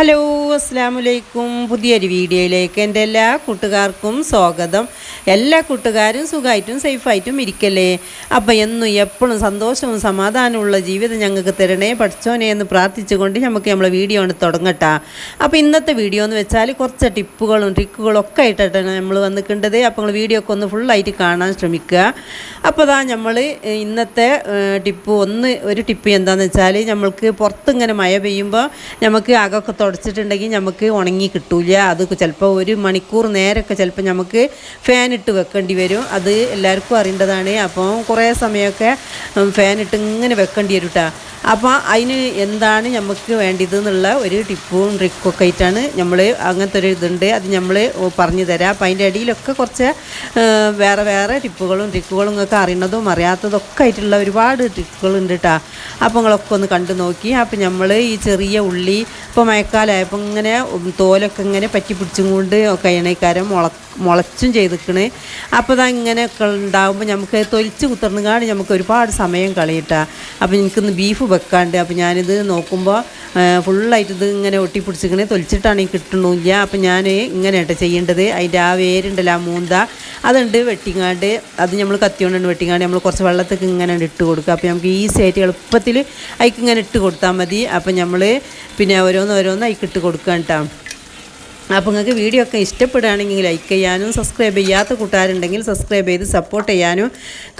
Hello അസ്സാമലൈക്കും പുതിയൊരു വീഡിയോയിലേക്ക് എന്റെ എല്ലാ കൂട്ടുകാർക്കും സ്വാഗതം. എല്ലാ കൂട്ടുകാരും സുഖമായിട്ടും സേഫായിട്ടും ഇരിക്കല്ലേ? അപ്പം എന്നും എപ്പോഴും സന്തോഷവും സമാധാനമുള്ള ജീവിതം ഞങ്ങൾക്ക് തരണേ പഠിച്ചോനെ എന്ന് പ്രാർത്ഥിച്ചുകൊണ്ട് നമുക്ക് നമ്മളെ വീഡിയോ ആണ് തുടങ്ങട്ടാ. അപ്പോൾ ഇന്നത്തെ വീഡിയോ എന്ന് വെച്ചാൽ കുറച്ച് ടിപ്പുകളും ട്രിക്കുകളും ഒക്കെ ആയിട്ടാണ് നമ്മൾ വന്നിട്ടുണ്ടത് അപ്പോൾ നിങ്ങൾ വീഡിയോ ഒക്കെ ഒന്ന് ഫുള്ളായിട്ട് കാണാൻ ശ്രമിക്കുക. അപ്പോൾ അതാ നമ്മൾ ഇന്നത്തെ ടിപ്പ് ഒന്ന് ഒരു ടിപ്പ് എന്താണെന്ന് വെച്ചാൽ നമ്മൾക്ക് പുറത്തിങ്ങനെ മഴ പെയ്യുമ്പോൾ നമുക്ക് അകമൊക്കെ തുടച്ചിട്ടുണ്ടെങ്കിൽ നമുക്ക് ഉണങ്ങി കിട്ടൂല. അത് ചിലപ്പോൾ ഒരു മണിക്കൂർ നേരമൊക്കെ ചിലപ്പോൾ നമുക്ക് ഫാൻ ഇട്ട് വെക്കേണ്ടി വരും. അത് എല്ലാവർക്കും അറിയേണ്ടതാണ്. അപ്പോൾ കുറേ സമയമൊക്കെ ഫാൻ ഇട്ട് ഇങ്ങനെ വെക്കേണ്ടി വരും കേട്ടോ അപ്പോൾ അതിന് എന്താണ് നമുക്ക് വേണ്ടത് എന്നുള്ള ഒരു ടിപ്പും ട്രിക്കൊക്കെ ആയിട്ടാണ് നമ്മൾ അങ്ങനത്തെ ഒരു ഇതുണ്ട്. അത് നമ്മൾ പറഞ്ഞു തരാം. അപ്പം അതിന്റെ ഇടയിലൊക്കെ കുറച്ച് വേറെ വേറെ ടിപ്പുകളും ട്രിക്കുകളും ഒക്കെ അറിയുന്നതും അറിയാത്തതൊക്കെ ആയിട്ടുള്ള ഒരുപാട് ട്രിക്കുകളുണ്ട് കേട്ടോ അപ്പോൾ നിങ്ങളൊക്കെ ഒന്ന് കണ്ടു നോക്കി. അപ്പോൾ നമ്മൾ ഈ ചെറിയ ഉള്ളി ഇപ്പോൾ മഴക്കാലമായപ്പോൾ ഇങ്ങനെ തോലൊക്കെ ഇങ്ങനെ പറ്റി പിടിച്ചും കൊണ്ട് ഒക്കെ എണ്ണക്കാരം മുള മുളച്ചും ചെയ്തിക്കണ്. അപ്പോൾ ഇതാ ഇങ്ങനെയൊക്കെ ഉണ്ടാകുമ്പോൾ നമുക്ക് തൊലിച്ച് കുത്തിർന്നുകാണ്ട് നമുക്ക് ഒരുപാട് സമയം കളിയിട്ടാ. അപ്പോൾ എനിക്കിന്ന് ബീഫ് വെക്കാണ്ട് അപ്പോൾ ഞാനിത് നോക്കുമ്പോൾ ഫുള്ളായിട്ട് ഇത് ഇങ്ങനെ ഒട്ടിപ്പിടിച്ചിക്കണേ തൊലിച്ചിട്ടാണ് ഈ കിട്ടണില്ല. അപ്പോൾ ഞാൻ ഇങ്ങനെ ചെയ്യേണ്ടത്. അതിന്റെ ആ വേരുണ്ടല്ലോ ആ മൂന്ത അതുണ്ട് വെട്ടിങ്ങാണ്ട്. അത് നമ്മൾ കത്തിയോണ്ടാണ് വെട്ടിങ്ങാണ്ട് നമ്മൾ കുറച്ച് വെള്ളത്തേക്ക് ഇങ്ങനെ ഇട്ട് കൊടുക്കുക. അപ്പോൾ നമുക്ക് ഈസി ആയിട്ട് എളുപ്പത്തിൽ അതിക്ക് ഇങ്ങനെ ഇട്ട് കൊടുത്താൽ മതി. അപ്പോൾ നമ്മൾ പിന്നെ ഓരോന്ന് ഓരോന്ന് അതിക്ക് ഇട്ട് കൊടുക്കുക കേട്ടോ. അപ്പോൾ നിങ്ങൾക്ക് വീഡിയോ ഒക്കെ ഇഷ്ടപ്പെടുകയാണെങ്കിൽ ലൈക്ക് ചെയ്യാനും സബ്സ്ക്രൈബ് ചെയ്യാത്ത കൂട്ടുകാരുണ്ടെങ്കിൽ സബ്സ്ക്രൈബ് ചെയ്ത് സപ്പോർട്ട് ചെയ്യാനും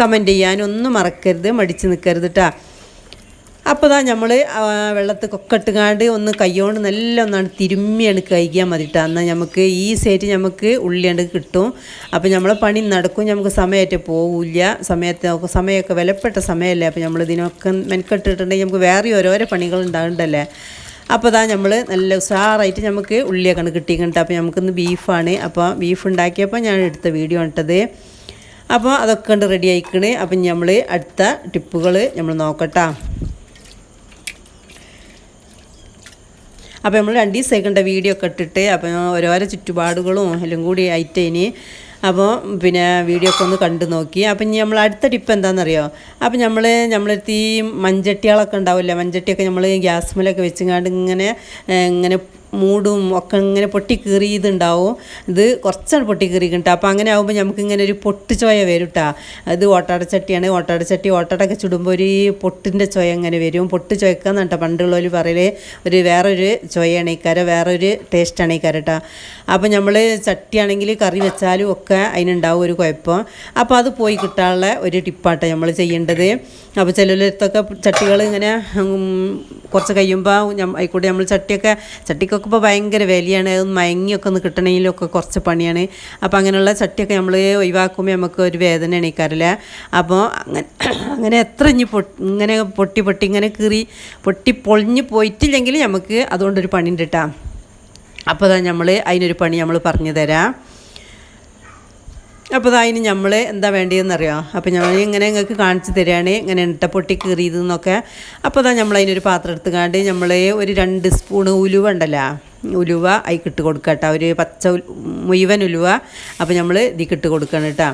കമന്റ് ചെയ്യാനും ഒന്നും മറക്കരുത് മടിച്ച് നിൽക്കരുത് കേട്ടോ. അപ്പോൾ ദാ നമ്മൾ വെള്ളത്തിൽ ഇട്ടുകാണ്ട് ഒന്ന് കയ്യോണ്ട് നല്ല ഒന്നാണ് തിരുമ്മിയാണ് കഴിക്കാൻ മതി കേട്ടോ. എന്നാൽ നമുക്ക് ഈസി ആയിട്ട് നമുക്ക് ഉള്ളിയാണ്ട് കിട്ടും. അപ്പോൾ നമ്മളെ പണി നടക്കും നമുക്ക് സമയമായിട്ട് പോവില്ല. സമയത്ത് സമയമൊക്കെ വിലപ്പെട്ട സമയമല്ലേ? അപ്പോൾ നമ്മൾ ഇതിനൊക്കെ മെനക്കെട്ടിട്ടുണ്ടെങ്കിൽ നമുക്ക് വേറെ ഓരോരോ പണികൾ ഉണ്ടാകണ്ടല്ലേ? അപ്പോൾ അതാ നമ്മൾ നല്ല ഉഷാറായിട്ട് നമുക്ക് ഉള്ളിയൊക്കെ കിട്ടിയിട്ടുണ്ട് അപ്പോൾ നമുക്കിന്ന് ബീഫാണ്. അപ്പോൾ ബീഫ് ഉണ്ടാക്കിയപ്പോൾ ഞാൻ എടുത്ത വീഡിയോ ഇട്ടത് അപ്പോൾ അതൊക്കെ കണ്ട് റെഡി ആയിക്കണ്. അപ്പം നമ്മൾ അടുത്ത ടിപ്പുകൾ നമ്മൾ നോക്കട്ടാ. അപ്പോൾ നമ്മൾ രണ്ട് ദിവസം കണ്ട വീഡിയോ ഒക്കെ ഇട്ടിട്ട്. അപ്പോൾ ഓരോരോ ചുറ്റുപാടുകളും എല്ലാം കൂടി ആയിട്ട് ഇനി അപ്പോൾ പിന്നെ വീഡിയോ ഒക്കെ ഒന്ന് കണ്ടു നോക്കി. അപ്പം ഇനി നമ്മൾ അടുത്ത ടിപ്പ് എന്താണെന്നറിയോ അപ്പം നമ്മൾ നമ്മളെടുത്ത് ഈ മൺചട്ടികളൊക്കെ ഉണ്ടാവില്ലേ? മൺചട്ടിയൊക്കെ നമ്മൾ ഗ്യാസ് മേലൊക്കെ വെച്ചങ്ങാണ്ട് ഇങ്ങനെ ഇങ്ങനെ മൂടും ഒക്കെ ഇങ്ങനെ പൊട്ടി കീറിയതുണ്ടാവും. ഇത് കുറച്ചാണ് പൊട്ടി കീറിയിട്ടുണ്ട് അപ്പോൾ അങ്ങനെ ആകുമ്പോൾ നമുക്ക് ഇങ്ങനെ ഒരു പൊട്ട് ചോയ വരും കേട്ടോ അത് ഓട്ടാടച്ചട്ടിയാണ് ഓട്ടാടച്ചട്ടി ഓട്ടാടൊക്കെ ചുടുമ്പോൾ ഒരു പൊട്ടിന്റെ ചോയ അങ്ങനെ വരും. പൊട്ട് ചോയക്കാന്ന് കേട്ടോ പണ്ടുള്ളവർ പറയൽ. ഒരു വേറൊരു ചോയാണ് ഇക്കാരം വേറൊരു ടേസ്റ്റാണ് ഇക്കാരം കേട്ടോ അപ്പോൾ നമ്മൾ ചട്ടിയാണെങ്കിൽ കറി വെച്ചാലും ഒക്കെ അതിനുണ്ടാവും ഒരു കുഴപ്പം. അപ്പോൾ അത് പോയി കിട്ടാനുള്ള ഒരു ടിപ്പാട്ടോ നമ്മൾ ചെയ്യേണ്ടത്. അപ്പോൾ ചിലയിടത്തൊക്കെ ചട്ടികൾ ഇങ്ങനെ കുറച്ച് കഴിയുമ്പോൾ ആയിക്കോട്ടെ നമ്മൾ ചട്ടിയൊക്കെ ചട്ടിക്കൊക്കെ ഇപ്പോൾ ഭയങ്കര വിലയാണ്. അത് മയങ്ങിയൊക്കെ ഒന്ന് കിട്ടണമെങ്കിലൊക്കെ കുറച്ച് പണിയാണ്. അപ്പോൾ അങ്ങനെയുള്ള ചട്ടിയൊക്കെ നമ്മൾ ഒഴിവാക്കുമ്പോൾ നമുക്ക് ഒരു വേദന എണീക്കാറില്ല. അപ്പോൾ അങ്ങനെ അങ്ങനെ എത്ര ഇനി പൊട്ടി ഇങ്ങനെ പൊട്ടി പൊട്ടി ഇങ്ങനെ കീറി പൊട്ടി പൊളിഞ്ഞ് പോയിട്ടില്ലെങ്കിൽ നമുക്ക് അതുകൊണ്ടൊരു പണി ഉണ്ട് കേട്ടോ അപ്പോൾ നമ്മൾ അതിനൊരു പണി നമ്മൾ പറഞ്ഞു തരാം. അപ്പോൾ അതിന് നമ്മൾ എന്താ വേണ്ടതെന്നറിയാം അപ്പോൾ ഞാൻ ഇങ്ങനെ നിങ്ങൾക്ക് കാണിച്ചു തരികയാണ് ഇങ്ങനെ ഇട്ട പൊട്ടി കീറിയതെന്നൊക്കെ. അപ്പോൾ അതാ നമ്മൾ അതിനൊരു പാത്രം എടുത്തുകാണ്ട് നമ്മൾ ഒരു രണ്ട് സ്പൂണ് ഉലുവ ഉണ്ടല്ലോ. ഉലുവ അതിൽ ഇട്ട് കൊടുക്കുക കേട്ടോ ഒരു പച്ച മുഴുവൻ ഉലുവ അപ്പോൾ നമ്മൾ ഇതിൽ ഇട്ട് കൊടുക്കണം കേട്ടോ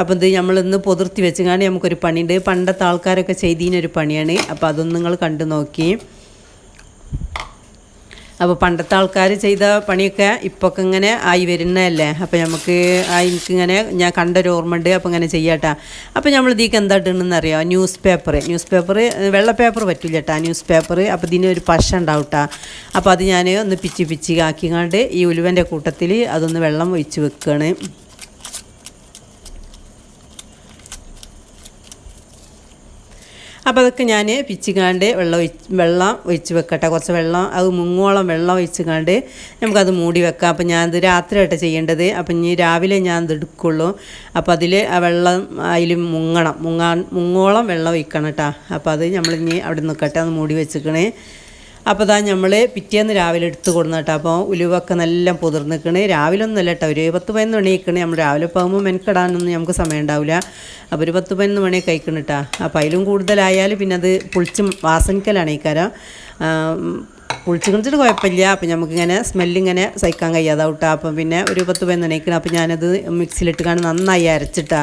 അപ്പോൾ ഇത് നമ്മളിന്ന് പൊതിർത്തി വെച്ചുകാണ്ട് നമുക്കൊരു പണിയുണ്ട്. പണ്ടത്തെ ആൾക്കാരൊക്കെ ചെയ്തതിനൊരു പണിയാണ്. അപ്പോൾ അതൊന്നും നിങ്ങൾ കണ്ടു നോക്കി. അപ്പോൾ പണ്ടത്തെ ആൾക്കാർ ചെയ്ത പണിയൊക്കെ ഇപ്പൊക്കെ ഇങ്ങനെ ആയി വരുന്നതല്ലേ? അപ്പോൾ നമുക്ക് എനിക്കിങ്ങനെ ഞാൻ കണ്ടൊരു ഓർമ്മ ഉണ്ട് അപ്പോൾ ഇങ്ങനെ ചെയ്യാട്ടാ. അപ്പോൾ നമ്മൾ ഇതിക്ക് എന്താ ഇടുന്നറിയോ ന്യൂസ് പേപ്പർ ന്യൂസ് പേപ്പർ വെള്ള പേപ്പർ പറ്റില്ല കേട്ടാ ന്യൂസ് പേപ്പർ അപ്പോൾ ഇതിന് ഒരു പശ ഉണ്ടാവും അപ്പോൾ അത് ഞാൻ ഒന്ന് പിച്ചി പിച്ചി ആക്കിങ്ങാണ്ട് ഈ ഉലുവന്റെ കൂട്ടത്തിൽ അതൊന്ന് വെള്ളം ഒഴിച്ച് വെക്കുകയാണ് അപ്പോൾ അതൊക്കെ ഞാൻ പിച്ചിക്കാണ്ട് വെള്ളം ഒഴിച്ച് വെള്ളം ഒഴിച്ച് വെക്കട്ടെ. കുറച്ച് വെള്ളം അത് മുങ്ങോളം വെള്ളം ഒഴിച്ചുകാണ്ട് നമുക്കത് മൂടി വെക്കാം. അപ്പോൾ ഞാനത് രാത്രിയായിട്ട് ചെയ്യേണ്ടത്. അപ്പം ഇനി രാവിലെ ഞാൻ ഇത് എടുക്കുള്ളൂ. അപ്പോൾ അതിൽ ആ വെള്ളം അതിൽ മുങ്ങണം. മുങ്ങാൻ മുങ്ങോളം വെള്ളം ഒഴിക്കണം കേട്ടോ അപ്പോൾ അത് നമ്മളിനി അവിടെ നിൽക്കട്ടെ അത് മൂടി വെച്ചിക്കണേ. അപ്പോൾ ഇതാ നമ്മൾ പിറ്റേന്ന് രാവിലെ എടുത്തു കൊടുന്ന കേട്ടോ. അപ്പോൾ ഉലുവൊക്കെ നല്ല പൊതിർന്നിക്കണ്. രാവിലെ ഒന്നുമല്ല കേട്ടോ. ഒരു പത്ത് പതിനൊന്ന് മണിയേക്കണ് നമ്മൾ രാവിലെ പോകുമ്പോൾ മെനക്കെടാനൊന്നും നമുക്ക് സമയം ഉണ്ടാവില്ല അപ്പോൾ ഒരു പത്ത് പതിനൊന്ന് മണിയൊക്കെ കഴിക്കണം കേട്ടോ. അപ്പോൾ അതിലും കൂടുതലായാൽ പിന്നെ അത് പുളിച്ചും വാസനിക്കലാണ് ഈ കാരം. പുളിച്ച് കുളിച്ചിട്ട് കുഴപ്പമില്ല. അപ്പം നമുക്കിങ്ങനെ സ്മെല്ലിങ്ങനെ സഹിക്കാൻ കഴിയാതെ കേട്ടോ അപ്പം പിന്നെ ഒരു പത്ത് പതിനൊന്ന് മണിക്കണം അപ്പം ഞാനത് മിക്സിയിലിട്ട് കാണും നന്നായി അരച്ചിട്ടാ.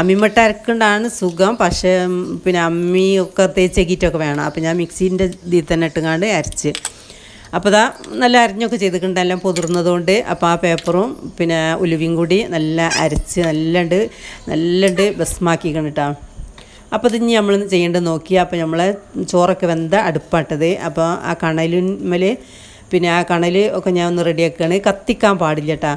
അമ്മിമട്ട അരക്കൊണ്ടാണ് സുഖം. പക്ഷേ പിന്നെ അമ്മിയൊക്കെ തേച്ചെക്കിയിട്ടൊക്കെ വേണം. അപ്പം ഞാൻ മിക്സീന്റെ ഇതിൽ തന്നെ ഇട്ടുകാണ്ട് അരച്ച്. അപ്പോൾ ഇതാ നല്ല അരിഞ്ഞൊക്കെ ചെയ്തിട്ടുണ്ട്. എല്ലാം പൊതിർന്നതുകൊണ്ട് അപ്പോൾ ആ പേപ്പറും പിന്നെ ഉലുവയും കൂടി നല്ല അരച്ച് നല്ലുണ്ട് നല്ലുണ്ട് ബസ്മാക്കിക്കണം കേട്ടോ അപ്പോൾ ഇത് ഇനി നമ്മൾ ചെയ്യേണ്ടത് നോക്കി അപ്പോൾ നമ്മൾ ചോറൊക്കെ വെന്ത അടുപ്പാട്ടത്. അപ്പോൾ ആ കണലിന്മേൽ പിന്നെ ആ കണൽ ഒക്കെ ഞാൻ ഒന്ന് റെഡിയാക്കുകയാണ് കത്തിക്കാൻ പാടില്ല കേട്ടോ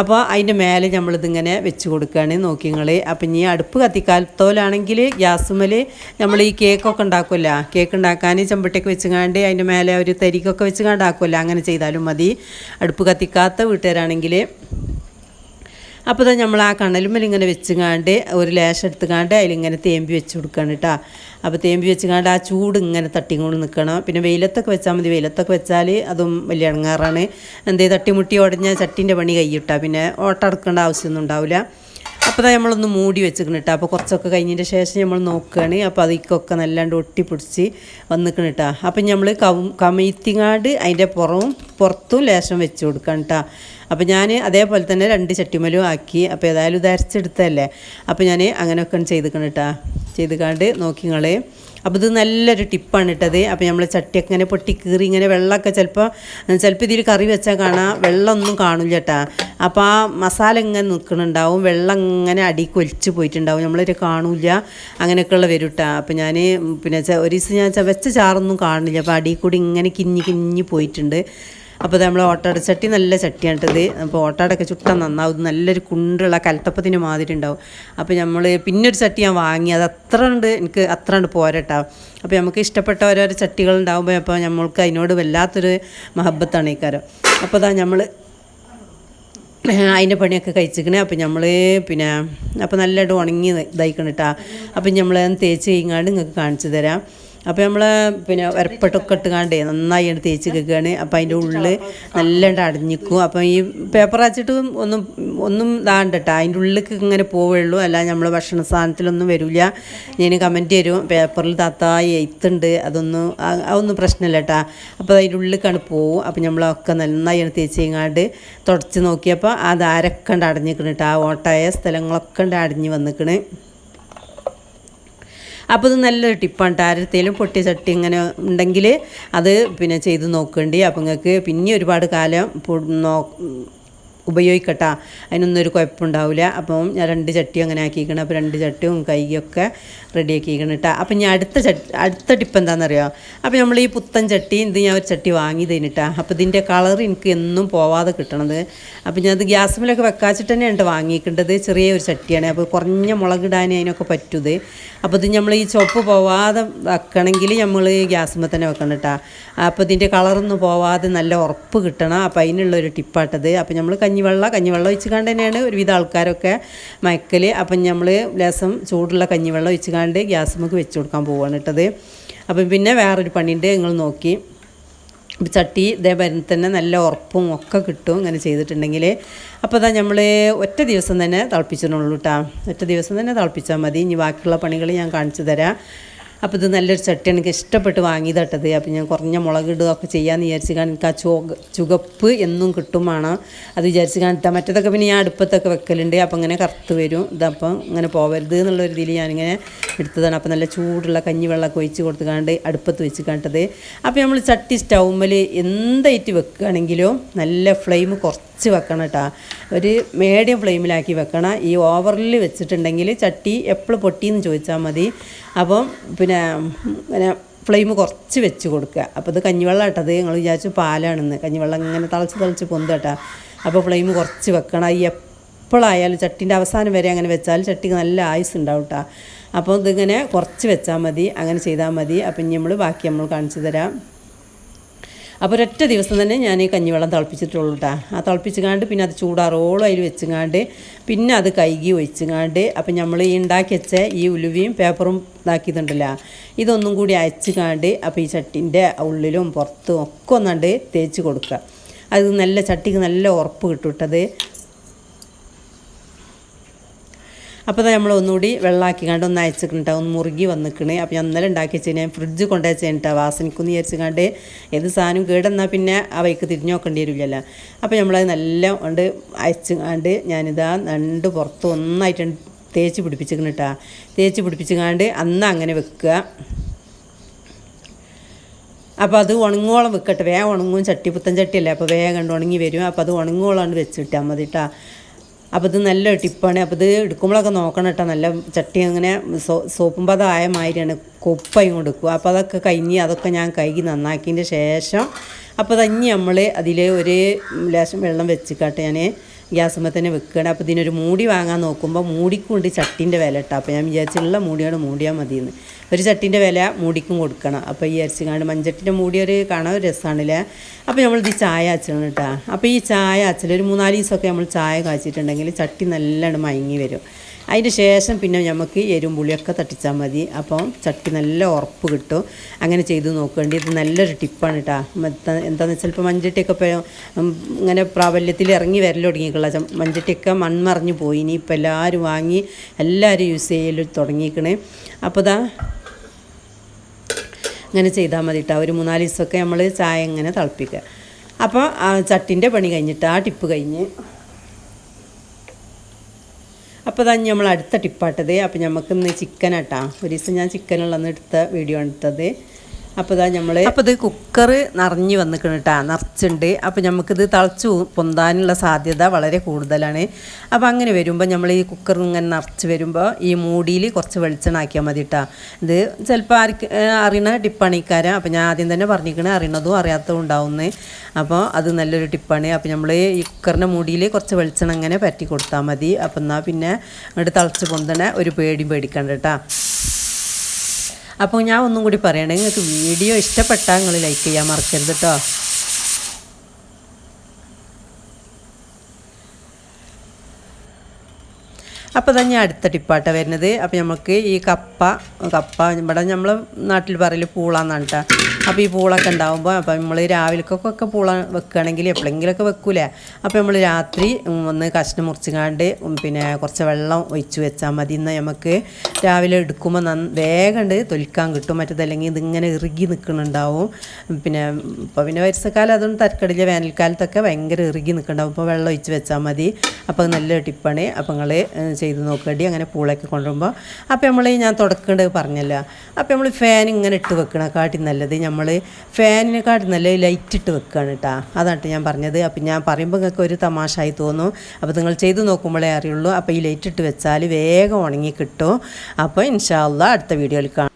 അപ്പോൾ അതിന്റെ മേലെ നമ്മളിതിങ്ങനെ വെച്ച് കൊടുക്കുകയാണ് നോക്കി നിങ്ങൾ അപ്പം ഇനി അടുപ്പ് കത്തിക്കാത്തോലാണെങ്കിൽ ഗ്യാസുമ്മൽ നമ്മൾ ഈ കേക്കൊക്കെ ഉണ്ടാക്കുമല്ലോ കേക്ക് ഉണ്ടാക്കാൻ ചെമ്പട്ടിയൊക്കെ വെച്ചുകാണ്ട് അതിന്റെ മേലെ ഒരു തരിക്കൊക്കെ വെച്ചുകാണ്ട് ആക്കുമല്ലോ അങ്ങനെ ചെയ്താലും മതി. അടുപ്പ് കത്തിക്കാത്ത വീട്ടുകാരാണെങ്കിൽ അപ്പോൾ നമ്മൾ ആ കണലുമ്മൽ ഇങ്ങനെ വെച്ചുകാണ്ട് ഒരു ലേശം എടുത്തുകാണ്ട് അതിലിങ്ങനെ തേമ്പി വെച്ച് കൊടുക്കണം കേട്ടോ അപ്പോൾ തേമ്പി വെച്ചുകാണ്ട് ആ ചൂട് ഇങ്ങനെ തട്ടിക്കൊണ്ട് നിൽക്കണം പിന്നെ വെയിലത്തൊക്കെ വെച്ചാൽ മതി. വെയിലത്തൊക്കെ വെച്ചാൽ അതും വലിയ ഇണങ്ങാറാണ്. എന്തേ തട്ടിമുട്ടി ഉടഞ്ഞ ചട്ടിന്റെ പണി കൈയിട്ടാ പിന്നെ ഓട്ടടക്കേണ്ട ആവശ്യമൊന്നും ഉണ്ടാവില്ല അപ്പോൾ നമ്മളൊന്ന് മൂടി വെച്ചിക്കണം കേട്ടോ അപ്പോൾ കുറച്ചൊക്കെ കഴിഞ്ഞതിന്റെ ശേഷം നമ്മൾ നോക്കുകയാണ്. അപ്പോൾ അതിക്കൊക്കെ നല്ലാണ്ട് ഒട്ടിപ്പിടിച്ച് വന്നിക്കണം കേട്ടോ അപ്പം നമ്മൾ കം കമഴ്ത്തിങ്ങാണ്ട് അതിന്റെ പുറവും പുറത്തും ലേശം വെച്ച് കൊടുക്കണം കേട്ടോ അപ്പോൾ ഞാൻ അതേപോലെ തന്നെ രണ്ട് ചട്ടിമലും ആക്കി. അപ്പോൾ ഏതായാലും ഇത് അരച്ചെടുത്തതല്ലേ? അപ്പോൾ ഞാൻ അങ്ങനെയൊക്കെ ചെയ്തിക്കണം കേട്ടോ ചെയ്തുകാണ്ട് നോക്കിങ്ങളെ. അപ്പോൾ ഇത് നല്ലൊരു ടിപ്പാണ് ഇട്ടത് അപ്പോൾ നമ്മൾ ചട്ടിയൊക്കെ ഇങ്ങനെ പൊട്ടി കീറി ഇങ്ങനെ വെള്ളമൊക്കെ ചിലപ്പോൾ ചിലപ്പോൾ ഇതിൽ കറി വെച്ചാൽ കാണാം വെള്ളമൊന്നും കാണില്ല കേട്ടാ അപ്പോൾ ആ മസാല ഇങ്ങനെ നിൽക്കുന്നുണ്ടാവും. വെള്ളം ഇങ്ങനെ അടിക്ക് ഒലിച്ച് പോയിട്ടുണ്ടാവും. നമ്മളൊരു കാണില്ല അങ്ങനെയൊക്കെയുള്ള വരും കേട്ടാ അപ്പോൾ ഞാൻ പിന്നെ ഒരു ദിവസം ഞാൻ വെച്ച ചാറൊന്നും കാണില്ല അപ്പോൾ അടിയിൽ കൂടി ഇങ്ങനെ കിഞ്ഞി കിഞ്ഞി പോയിട്ടുണ്ട്. അപ്പോൾ നമ്മൾ ഓട്ടട ചട്ടി നല്ല ചട്ടിയാണിട്ടത്. അപ്പോൾ ഓട്ടാടൊക്കെ ചുട്ട നന്നാവും. നല്ലൊരു കുണ്ടുള്ള കൽത്തപ്പത്തിന് മാതിരി ഉണ്ടാവും. അപ്പോൾ നമ്മൾ പിന്നെ ഒരു ചട്ടി ഞാൻ വാങ്ങി. അത് അത്ര ഉണ്ട്. എനിക്ക് അത്ര ഉണ്ട് പോരട്ടോ. അപ്പോൾ നമുക്ക് ഇഷ്ടപ്പെട്ട ഓരോരോ ചട്ടികൾ ഉണ്ടാകുമ്പോൾ അപ്പോൾ നമ്മൾക്ക് അതിനോട് വല്ലാത്തൊരു മഹബത്താണ് ഈ കാരം അപ്പോൾ അതാ നമ്മൾ അതിന്റെ പണിയൊക്കെ കഴിച്ചിരിക്കണേ. അപ്പം നമ്മൾ പിന്നെ അപ്പം നല്ലതായിട്ട് ഉണങ്ങി ഇതായിക്കണം കേട്ടോ അപ്പം നമ്മൾ തേച്ച് കഴിഞ്ഞാണ്ട് നിങ്ങൾക്ക് കാണിച്ചു തരാം. അപ്പോൾ നമ്മൾ പിന്നെ വരപ്പെട്ടൊക്കെ ഇട്ടുകാണ്ടേ നന്നായി ആണ് തേച്ച് കേൾക്കുകയാണ് അപ്പോൾ അതിന്റെ ഉള്ളിൽ നല്ല അടഞ്ഞിക്കും. അപ്പം ഈ പേപ്പർ അച്ചിട്ട് ഒന്നും ഒന്നും ഇതാണ്ടട്ടോ. അതിന്റെ ഉള്ളിലേക്ക് ഇങ്ങനെ പോവുള്ളൂ. അല്ല നമ്മൾ ഭക്ഷണ സാധനത്തിലൊന്നും വരില്ല ഞാൻ കമന്റ് തരും. പേപ്പറിൽ താത്തായി എഴുത്തുണ്ട് അതൊന്നും അതൊന്നും പ്രശ്നമില്ല കേട്ടാ അപ്പോൾ അതിന്റെ ഉള്ളിലേക്കാണ് പോവും. അപ്പോൾ നമ്മളൊക്കെ നന്നായി തേച്ച് കഴിഞ്ഞാണ്ട് തുടച്ച് നോക്കിയപ്പോൾ ആ അരക്കണ്ട് അടഞ്ഞിക്കണ് കേട്ടോ ആ ഓട്ടായ സ്ഥലങ്ങളൊക്കെ ഉണ്ട് അടഞ്ഞ് വന്നിക്കണ്. അപ്പോൾ ഇത് നല്ലൊരു ടിപ്പാണ്. ടാരത്തേലും പൊട്ടിയ ചട്ടി ഇങ്ങനെ ഉണ്ടെങ്കിൽ അത് പിന്നെ ചെയ്ത് നോക്കേണ്ടി. അപ്പോൾ നിങ്ങൾക്ക് പിന്നെ ഒരുപാട് കാലം നോ ഉപയോഗിക്കട്ടാ. അതിനൊന്നും ഒരു കുഴപ്പമുണ്ടാവില്ല അപ്പം ഞാൻ രണ്ട് ചട്ടി അങ്ങനെ ആക്കിയിരിക്കണം. അപ്പോൾ രണ്ട് ചട്ടിയും കൈയൊക്കെ റെഡി ആക്കിയിരിക്കണം കേട്ടോ അപ്പം ഞാൻ അടുത്ത ചട്ടി അടുത്ത ടിപ്പ് എന്താണെന്നറിയോ അപ്പോൾ നമ്മൾ ഈ പുത്തൻ ചട്ടി ഇത് ഞാൻ ഒരു ചട്ടി വാങ്ങി തന്നിട്ടാ അപ്പോൾ ഇതിന്റെ കളർ എനിക്ക് എന്നും പോവാതെ കിട്ടണത്. അപ്പോൾ ഞാൻ അത് ഗ്യാസുമിലൊക്കെ വെക്കാച്ചിട്ട് തന്നെയാണ് വാങ്ങിയിട്ടുണ്ടത് ചെറിയ ഒരു ചട്ടിയാണ്. അപ്പോൾ കുറഞ്ഞ മുളകിടാൻ അതിനൊക്കെ പറ്റുത്. അപ്പോൾ ഇത് നമ്മൾ ഈ ചുവപ്പ് പോവാതെ വെക്കണമെങ്കിൽ നമ്മൾ ഗ്യാസുമ്പോൾ തന്നെ വെക്കണം കേട്ടോ. അപ്പോൾ ഇതിന്റെ കളറൊന്നും പോവാതെ നല്ല ഉറപ്പ് കിട്ടണം. അപ്പോൾ അതിനുള്ളൊരു ടിപ്പാട്ടത്. അപ്പോൾ നമ്മൾ കഞ്ഞിവെള്ളം കഞ്ഞിവെള്ളം ഒഴിച്ച് കണ്ട് തന്നെയാണ് ഒരുവിധ ആൾക്കാരൊക്കെ മയക്കൽ അപ്പം നമ്മൾ ലേസം ചൂടുള്ള കഞ്ഞിവെള്ളം ഒഴിച്ച് കണ്ട് ഗ്യാസുമ്മക്ക് വെച്ച് കൊടുക്കാൻ പോവുകയാണ് കേട്ടത്. അപ്പം പിന്നെ വേറൊരു പണിയുണ്ട്. നിങ്ങൾ നോക്കി. ചട്ടി ഇതേപോലെ തന്നെ നല്ല ഉറപ്പും ഒക്കെ കിട്ടും ഇങ്ങനെ ചെയ്തിട്ടുണ്ടെങ്കിൽ. അപ്പോൾ അതാ നമ്മൾ ഒറ്റ ദിവസം തന്നെ തിളപ്പിച്ചിട്ടുള്ളൂ കേട്ടോ. ഒറ്റ ദിവസം തന്നെ തിളപ്പിച്ചാൽ മതി. ഇനി ബാക്കിയുള്ള പണികൾ ഞാൻ കാണിച്ചു തരാം. അപ്പോൾ ഇത് നല്ലൊരു ചട്ടി എനിക്ക് ഇഷ്ടപ്പെട്ട് വാങ്ങിയതട്ടത് അപ്പോൾ ഞാൻ കുറഞ്ഞ മുളക് ഇടുകയൊക്കെ ചെയ്യാമെന്ന് വിചാരിച്ച് കാരണം എനിക്ക് ആ ചുവ ചുവപ്പ് എന്നും കിട്ടുമാണ് അത് വിചാരിച്ച് കാണിത്താൽ മറ്റേതൊക്കെ പിന്നെ ഞാൻ അടുപ്പത്തൊക്കെ വെക്കലുണ്ട്. അപ്പോൾ ഇങ്ങനെ കറുത്ത് വരും. ഇതപ്പം ഇങ്ങനെ പോകരുത് എന്നുള്ള രീതിയിൽ ഞാനിങ്ങനെ എടുത്തതാണ്. അപ്പോൾ നല്ല ചൂടുള്ള കഞ്ഞി കഞ്ഞിവെള്ളമൊക്കെ ഒഴിച്ച് കൊടുത്തുകാണ്ട് അടുപ്പത്ത് വെച്ച് കണ്ടത് അപ്പോൾ നമ്മൾ ചട്ടി സ്റ്റൗമ്മൽ എന്തായിട്ട് വെക്കുകയാണെങ്കിലും നല്ല ഫ്ലെയിം കുറച്ച് വെക്കണം കേട്ടോ ഒരു മീഡിയം ഫ്ലെയിമിലാക്കി വെക്കണം. ഈ ഓവറിൽ വെച്ചിട്ടുണ്ടെങ്കിൽ ചട്ടി എപ്പോൾ പൊട്ടിയെന്ന് ചോദിച്ചാൽ മതി. അപ്പം പിന്നെ ഇങ്ങനെ ഫ്ലെയിം കുറച്ച് വെച്ച് കൊടുക്കുക. അപ്പോൾ ഇത് കഞ്ഞിവെള്ളം ഇട്ടത് ഞങ്ങൾ വിചാരിച്ചു പാലാണെന്ന്. കഞ്ഞിവെള്ളം ഇങ്ങനെ തളച്ച് തളച്ച് പൊന്ത് കേട്ടാ അപ്പോൾ ഫ്ലെയിം കുറച്ച് വെക്കണം. ഈ എപ്പോഴായാലും ചട്ടിന്റെ അവസാനം വരെ അങ്ങനെ വെച്ചാൽ ചട്ടിക്ക് നല്ല ആയുസ് ഉണ്ടാവും കേട്ടോ അപ്പോൾ ഇതിങ്ങനെ കുറച്ച് വെച്ചാൽ മതി. അങ്ങനെ ചെയ്താൽ മതി. അപ്പം ഇനി നമ്മൾ ബാക്കി നമ്മൾ കാണിച്ചു തരാം. അപ്പോൾ ഒരൊറ്റ ദിവസം തന്നെ ഞാൻ ഈ കഞ്ഞിവെള്ളം തിളപ്പിച്ചിട്ടുള്ളൂ കേട്ടോ ആ തിളപ്പിച്ചുകാണ്ട് പിന്നെ അത് ചൂടാറോളം അതിൽ വെച്ചുകാണ്ട് പിന്നെ അത് കൈകി ഒഴിച്ചുകാണ്ട് അപ്പം നമ്മൾ ഈ ഉണ്ടാക്കി വെച്ച ഈ ഉലുവയും പേപ്പറും ഇതാക്കിയതുണ്ടല്ലോ ഇതൊന്നും കൂടി അയച്ചുകാണ്ട് അപ്പോൾ ഈ ചട്ടിന്റെ ഉള്ളിലും പുറത്തും ഒക്കെ ഒന്നാണ്ട് തേച്ച് കൊടുക്കുക. അത് നല്ല ചട്ടിക്ക് നല്ല ഉറപ്പ് കിട്ടുട്ടത് അപ്പോൾ നമ്മൾ ഒന്നുകൂടി വെള്ളമാക്കി കണ്ട് ഒന്ന് അയച്ചിട്ടുണ്ട് ഒന്ന് മുറുകി വന്നിക്കണ്. അപ്പോൾ ഞാൻ ഇന്നലെ ഉണ്ടാക്കി വെച്ച് ഞാൻ ഫ്രിഡ്ജ് കൊണ്ടുവച്ച് കഴിഞ്ഞിട്ട് വാസനിക്കുന്ന് വിചാരിച്ചു കണ്ട് ഏത് സാധനം കേടെന്നാൽ പിന്നെ അവയ്ക്ക് തിരിഞ്ഞു നോക്കേണ്ടി വരില്ലല്ലോ. അപ്പോൾ നമ്മളത് നല്ല കൊണ്ട് അയച്ചു കണ്ട് ഞാനിതാ രണ്ട് പുറത്ത് ഒന്നായിട്ട് തേച്ച് പിടിപ്പിച്ചിരിക്കണം കേട്ടോ തേച്ച് പിടിപ്പിച്ച് കണ്ട് അന്ന് അങ്ങനെ വെക്കുക. അപ്പോൾ അത് ഉണങ്ങോളം വെക്കട്ടെ. വേഗം ഉണങ്ങും. ചട്ടി പുത്തൻ ചട്ടിയല്ലേ? അപ്പോൾ വേഗം കണ്ട് ഉണങ്ങി വരും. അപ്പോൾ അത് ഉണങ്ങോളാണ് വെച്ചിട്ടാൽ മതി കേട്ടോ അപ്പോൾ ഇത് നല്ല ടിപ്പാണ്. അപ്പോൾ ഇത് എടുക്കുമ്പോഴൊക്കെ നോക്കണം കേട്ടോ. നല്ല ചട്ടി അങ്ങനെ സോ സോപ്പും ആയ മാതിരിയാണ്. കൊപ്പയും കൊടുക്കുക. അപ്പോൾ അതൊക്കെ കഴിഞ്ഞ് അതൊക്കെ ഞാൻ കഴുകി നന്നാക്കിയതിന്റെ ശേഷം അപ്പോൾ തന്നെ നമ്മൾ അതിൽ ഒരു ലേശം വെള്ളം വെച്ചിക്കാട്ടെ ഞാൻ ഗ്യാസുമ്പോൾ തന്നെ വെക്കുകയാണ്. അപ്പോൾ ഇതിനൊരു മൂടി വാങ്ങാൻ നോക്കുമ്പോൾ മൂടിക്കുണ്ട് ചട്ടിന്റെ വില ഇട്ടാൽ അപ്പോൾ ഞാൻ വിചാരിച്ചുള്ള മൂടിയോട് മൂടിയാൽ മതിയെന്ന്. ഒരു ചട്ടിന്റെ വില മൂടിക്കും കൊടുക്കണം. അപ്പോൾ ഈ അരച്ചിങ്ങാണ്ട് മഞ്ചട്ടിന്റെ മൂടി ഒരു കാണാൻ ഒരു രസമാണല്ലേ അപ്പോൾ നമ്മളിത് ചായ അച്ചണം കേട്ടോ അപ്പോൾ ഈ ചായ അച്ചൽ ഒരു മൂന്നാൽ ദിവസമൊക്കെ നമ്മൾ ചായ കാച്ചിട്ടുണ്ടെങ്കിൽ ചട്ടി നല്ലോണം മയങ്ങി വരും. അതിന് ശേഷം പിന്നെ നമുക്ക് എരും പുളിയൊക്കെ തട്ടിച്ചാൽ മതി. അപ്പോൾ ചട്ടി നല്ല ഉറപ്പ് കിട്ടും. അങ്ങനെ ചെയ്ത് നോക്കേണ്ടി ഇത് നല്ലൊരു ടിപ്പാണ് കേട്ടോ എന്താണെന്ന് വെച്ചാൽ ഇപ്പോൾ മഞ്ചട്ടിയൊക്കെ ഇങ്ങനെ പ്രാബല്യത്തിൽ ഇറങ്ങി വരൽ തുടങ്ങിയിട്ടുള്ള മഞ്ചട്ടിയൊക്കെ മൺമറിഞ്ഞ് പോയി. ഇനി ഇപ്പോൾ എല്ലാവരും വാങ്ങി എല്ലാവരും യൂസ് ചെയ്യൽ തുടങ്ങിയിരിക്കണേ അപ്പോൾ ഇതാ അങ്ങനെ ചെയ്താൽ മതി കേട്ടോ ഒരു മൂന്നാൽ ദിവസമൊക്കെ നമ്മൾ ചായ ഇങ്ങനെ തിളപ്പിക്കുക അപ്പോൾ ചട്ടിന്റെ പണി കഴിഞ്ഞിട്ട് ആ ടിപ്പ് കഴിഞ്ഞ് അപ്പോൾ തന്നെ നമ്മൾ അടുത്ത ടിപ്പാട്ടത് അപ്പോൾ നമുക്ക് ഇന്ന് ചിക്കൻ ആട്ടാ. ഒരു ദിവസം ഞാൻ ചിക്കനുള്ളന്ന് എടുത്ത വീഡിയോ എടുത്തത്. അപ്പോൾ ഇതാ നമ്മൾ അപ്പോൾ ഇത് കുക്കർ നിറഞ്ഞ് വന്നിക്കണം കേട്ടോ നിറച്ചുണ്ട്. അപ്പോൾ നമുക്കിത് തിളച്ച് പൊന്താനുള്ള സാധ്യത വളരെ കൂടുതലാണ്. അപ്പോൾ അങ്ങനെ വരുമ്പോൾ നമ്മൾ ഈ കുക്കർ ഇങ്ങനെ നിറച്ച് വരുമ്പോൾ ഈ മൂടിയിൽ കുറച്ച് വെളിച്ചെണ്ണ ആക്കിയാൽ മതി കേട്ടോ ഇത് ചിലപ്പോൾ ആർക്ക് അറിയണ ടിപ്പാണ് ഇക്കാരം അപ്പോൾ ഞാൻ ആദ്യം തന്നെ പറഞ്ഞിരിക്കണേ അറിയണതും അറിയാത്തതും ഉണ്ടാവുന്നത് അപ്പോൾ അത് നല്ലൊരു ടിപ്പാണ്. അപ്പോൾ നമ്മൾ ഈ കുക്കറിന്റെ മൂടിയിൽ കുറച്ച് വെളിച്ചെണ്ണ അങ്ങനെ പറ്റി കൊടുത്താൽ മതി. അപ്പം എന്നാൽ പിന്നെ അങ്ങോട്ട് തിളച്ച് പൊന്തണ ഒരു പേടിയും പേടിക്കണ്ട കേട്ടോ. അപ്പോൾ ഞാൻ ഒന്നും കൂടി പറയണേ നിങ്ങൾക്ക് വീഡിയോ ഇഷ്ടപ്പെട്ടാൽ നിങ്ങൾ ലൈക്ക് ചെയ്യാൻ മറക്കരുത് കേട്ടോ. അപ്പോൾ തന്നെ അടുത്ത ടിപ്പാട്ട വരുന്നത്. അപ്പോൾ നമുക്ക് ഈ കപ്പ കപ്പ ഇവിടെ നമ്മൾ നാട്ടിൽ പറയൽ പൂളാന്നാണ് കേട്ടോ. അപ്പോൾ ഈ പൂളൊക്കെ ഉണ്ടാകുമ്പോൾ അപ്പോൾ നമ്മൾ രാവിലേക്കൊക്കെ പൂള വെക്കുകയാണെങ്കിൽ എപ്പോഴെങ്കിലുമൊക്കെ വെക്കൂലേ. അപ്പോൾ നമ്മൾ രാത്രി ഒന്ന് കഷ്ണം മുറിച്ചുകാണ്ട് പിന്നെ കുറച്ച് വെള്ളം ഒഴിച്ച് വെച്ചാൽ മതി. എന്നാൽ നമുക്ക് രാവിലെ എടുക്കുമ്പോൾ നന്ന വേഗം തൊലിക്കാൻ കിട്ടും. മറ്റേതല്ലെങ്കിൽ ഇതിങ്ങനെ ഇറുകി നിൽക്കുന്നുണ്ടാവും പിന്നെ ഇപ്പോൾ പിന്നെ വരിസക്കാലം അതൊന്നും തരക്കടില്ല. വേനൽക്കാലത്തൊക്കെ ഭയങ്കര ഇറുകി നിൽക്കുന്നുണ്ടാവും ഇപ്പോൾ വെള്ളം ഒഴിച്ച് വെച്ചാൽ മതി. അപ്പോൾ നല്ല ടിപ്പാണ്. അപ്പോൾ നിങ്ങൾ ചെയ്ത് നോക്കേണ്ടി അങ്ങനെ പൂളൊക്കെ കൊണ്ടുവരുമ്പോൾ അപ്പോൾ നമ്മൾ ഞാൻ തുടക്കേണ്ടത് പറഞ്ഞല്ലോ. അപ്പോൾ നമ്മൾ ഫാൻ ഇങ്ങനെ ഇട്ട് വെക്കണേക്കാട്ടി നല്ലത്. നമ്മൾ ഫാനിനെക്കാട്ടി നല്ല ലൈറ്റ് ഇട്ട് വെക്കുകയാണ് കേട്ടോ അതാണ് ഞാൻ പറഞ്ഞത്. അപ്പോൾ ഞാൻ പറയുമ്പോൾ നിങ്ങൾക്ക് ഒരു തമാശയായി തോന്നും. അപ്പോൾ നിങ്ങൾ ചെയ്ത് നോക്കുമ്പോഴേ അറിയുള്ളൂ. അപ്പോൾ ഈ ലൈറ്റ് ഇട്ട് വെച്ചാൽ വേഗം ഉണങ്ങി കിട്ടും. അപ്പോൾ ഇൻഷാല്ല അടുത്ത വീഡിയോയിൽ കാണാം.